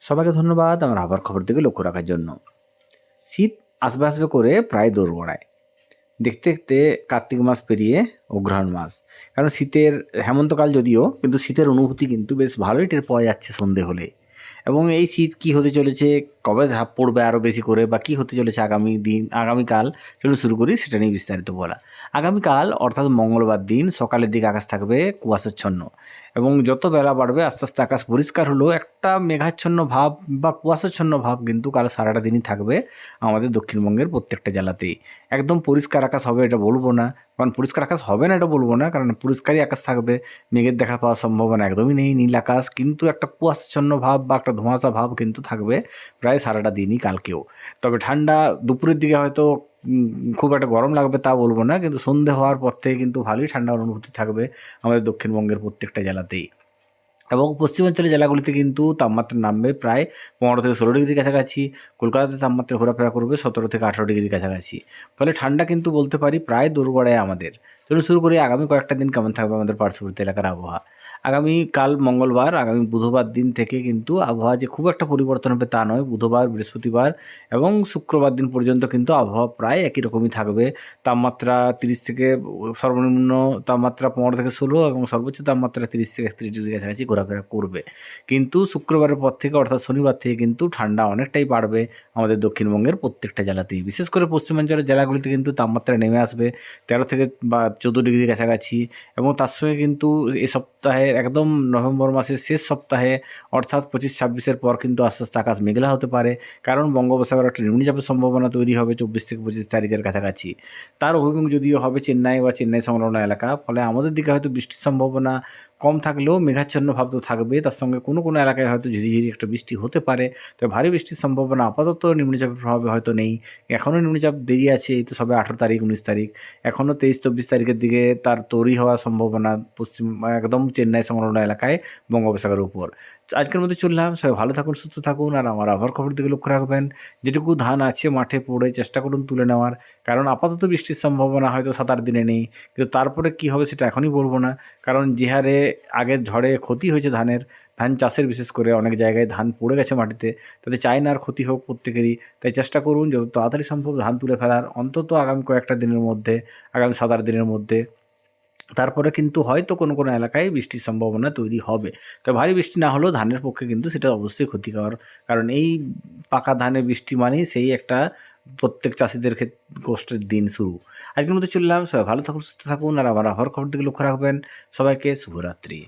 সবাইকে ধন্যবাদ আমার আবার খবর দিকে লক্ষ্য রাখার জন্য। শীত আসবে আসবে করে প্রায় দৌড় গড়ায়। দেখতে দেখতে কার্তিক মাস পেরিয়ে অগ্রহায়ণ মাস। কারণ শীতের, হেমন্তকাল যদিও, কিন্তু শীতের অনুভূতি কিন্তু বেশ ভালোই টের পাওয়া যাচ্ছে সন্ধে হলে। এবং এই শীত কি হতে চলেছে, কবে ধাপ পড়বে আরও বেশি করে বা কী হতে চলেছে আগামী দিন, আগামীকাল, চলুন শুরু করি, সেটা নিয়ে বিস্তারিত বলা। আগামীকাল, অর্থাৎ মঙ্গলবার দিন, সকালের দিকে আকাশ থাকবে কুয়াশাচ্ছন্ন এবং যত বেলা বাড়বে, আস্তে আস্তে আকাশ পরিষ্কার হলো একটা মেঘাচ্ছন্ন ভাব বা কুয়াশাচ্ছন্ন ভাব কিন্তু কাল সারাটা দিনই থাকবে আমাদের দক্ষিণবঙ্গের প্রত্যেকটা জেলাতেই। একদম পরিষ্কার আকাশ হবে এটা বলব না, কারণ পরিষ্কার আকাশ হবে না এটা বলব না, কারণ পরিষ্কারই আকাশ থাকবে, মেঘের দেখা পাওয়ার সম্ভাবনা একদমই নেই, নীল আকাশ কিন্তু একটা কুয়াশাচ্ছন্ন ভাব বা একটা ধোঁয়াশা ভাব কিন্তু থাকবে প্রায় সারাটা দিনই কালকেও। তবে ঠান্ডা দুপুরের দিকে হয়তো খুব একটা গরম লাগবে তা বলব না, কিন্তু সন্ধে হওয়ার পর থেকে কিন্তু ভালোই ঠান্ডার অনুভূতি থাকবে আমাদের দক্ষিণবঙ্গের প্রত্যেকটা জেলাতেই। এবং পশ্চিমাঞ্চলের জেলাগুলিতে কিন্তু তাপমাত্রা নামবে প্রায় পনেরো থেকে ষোলো ডিগ্রির কাছাকাছি, কলকাতাতে তাপমাত্রা ঘোরাফেরা করবে সতেরো থেকে আঠারো ডিগ্রির কাছাকাছি। ফলে ঠান্ডা কিন্তু বলতে পারি প্রায় দুর্গড়ায় আমাদের। চলুন শুরু করি। আগামী কয়েকটা দিন কেমন থাকবে আমাদের পার্শ্ববর্তী এলাকার আবহাওয়া? আগামী কাল মঙ্গলবার, আগামী বুধবার দিন থেকে কিন্তু আবহাওয়া যে খুব একটা পরিবর্তন হবে তা নয়। বুধবার, বৃহস্পতিবার এবং শুক্রবার দিন পর্যন্ত কিন্তু আবহাওয়া প্রায় একই রকমই থাকবে। তাপমাত্রা তিরিশ থেকে সর্বনিম্ন তাপমাত্রা পনেরো থেকে ষোলো এবং সর্বোচ্চ তাপমাত্রা তিরিশ থেকে একত্রিশ ডিগ্রি কাছাকাছি ঘোরাফেরা করবে। কিন্তু শুক্রবারের পর থেকে অর্থাৎ শনিবার থেকে কিন্তু ঠান্ডা অনেকটাই বাড়বে আমাদের দক্ষিণবঙ্গের প্রত্যেকটা জেলাতেই। বিশেষ করে পশ্চিমাঞ্চলের জেলাগুলিতে কিন্তু তাপমাত্রা নেমে আসবে। তেরো থেকে বা চোদ্দ ডিগ্রি কাছাকাছি এবং তার সঙ্গে কিন্তু এ সপ্তাহে একদম নভেম্বর মাসের শেষ সপ্তাহে অর্থাৎ পঁচিশ ছাব্বিশের পর কিন্তু আস্তে আস্তে আকাশ মেঘলা হতে পারে। কারণ বঙ্গোপসাগর একটা নিম্নচাপের সম্ভাবনা তৈরি হবে চব্বিশ থেকে পঁচিশ তারিখের কাছাকাছি। তার অভিমুখ যদিও হবে চেন্নাই বা চেন্নাই সংলগ্ন এলাকা, ফলে আমাদের দিকে হয়তো বৃষ্টির সম্ভাবনা কম থাকলেও মেঘাচ্ছন্ন ভাব তো থাকবে। তার সঙ্গে কোনো কোনো এলাকায় হয়তো ঝিরিঝিরি একটা বৃষ্টি হতে পারে। তবে ভারী বৃষ্টির সম্ভাবনা আপাতত নিম্নচাপের প্রভাবে হয়তো নেই। এখনও নিম্নচাপ দেরি আছে, এই তো সবে আঠেরো তারিখ, উনিশ তারিখ। এখনও তেইশ, চব্বিশ তারিখের দিকে তার তৈরি হওয়ার সম্ভাবনা পশ্চিম, একদম চেন্নাই সংলগ্ন এলাকায় বঙ্গোপসাগরের উপর। আজকের মধ্যে চললাম সবাই ভালো থাকুন, সুস্থ থাকুন, আর আমার আবহাওয়ার খবর দিকে লক্ষ্য রাখবেন। যেটুকু ধান আছে মাঠে পড়ে চেষ্টা করুন তুলে নেওয়ার। কারণ আপাতত বৃষ্টির সম্ভাবনা হয়তো সাত, আট দিনে নেই। কিন্তু তারপরে কি হবে সেটা এখনই বলব না। কারণ যে হারে আগের ঝড়ে ক্ষতি হয়েছে ধানের, ধান চাষের বিশেষ করে অনেক জায়গায় ধান পড়ে গেছে মাটিতে, তাতে চায় না আর ক্ষতি হোক প্রত্যেকেরই, তাই চেষ্টা করুন যত তাড়াতাড়ি সম্ভব ধান তুলে ফেলার, অন্তত আগামী কয়েকটা দিনের মধ্যে, আগামী সাত আট দিনের মধ্যে। তারপরে কিন্তু হয়তো কোনো কোনো এলাকায় বৃষ্টির সম্ভাবনা তৈরি হবে। তো ভারী বৃষ্টি না হলেও ধানের পক্ষে কিন্তু সেটা অবশ্যই ক্ষতিকর। কারণ এই পাকা ধানের বৃষ্টি মানেই সেই একটা প্রত্যেক চাষিদের ক্ষেত্রে কষ্টের দিন শুরু। আজকের মতো চললাম সবাই ভালো থাকুন, সুস্থ থাকুন, আর আবার আবহাওয়ার খবর দিকে লক্ষ্য রাখবেন। সবাইকে শুভরাত্রি।